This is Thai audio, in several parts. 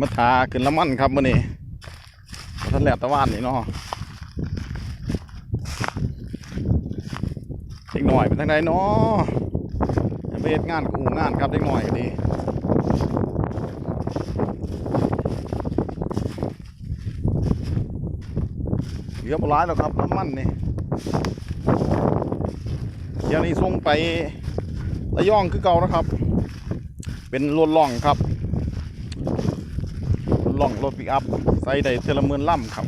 มาทาขึ้นละมันครับมื่อนี้ท่านแหลตะวันนี่เนาะเด็กหน่อยเป็นทางใดเนาะไปเฮ็ดงานกูงานครับเด็กหน่อยก็ดีเหลือบ่หลายแล้วครับน้ำมันนี่เดี๋ยวนี้ส่งไประยองคือเก่านะครับ เป็นรถล่องครับ ล่องรถปิกอัพใส่ได้เทอละหมื่นล่ำครับ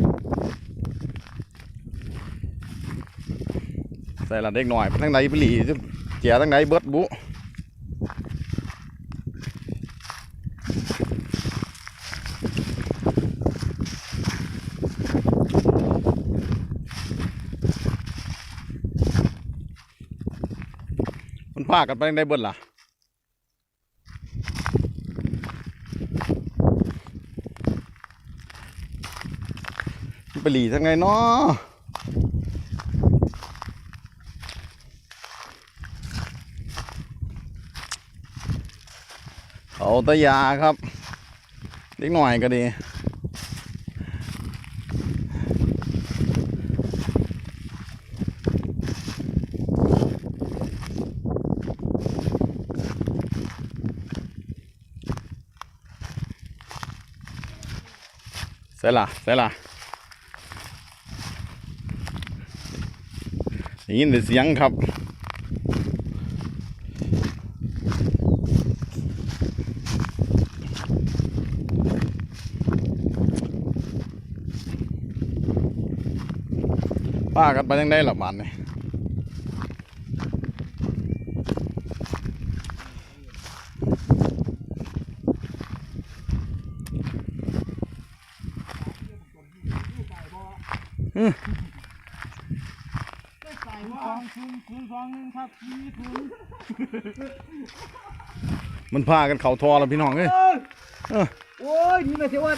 ใส่ละเด็กหน่อยทั้งไหนปหลีเจียทั้งไหนเบิดบุมันพากันไปทั้งไหนเบิดล่ะ ไปหลีทังไงเนาะเขาตะยาครับเล็กหน่อยก็ดีเสร็จละเสร็จละ ได้ยินแต่เสียงครับป้ากันไปยังได้หรอบานนี่อืม ใส่สองศูนย์ศูนย์สองหนึ่งครับสี่ศูนย์มันพากันเข่าทอแล้วพี่น้องเอ้ยโอ้ยนี่ไม่ใช่ว่า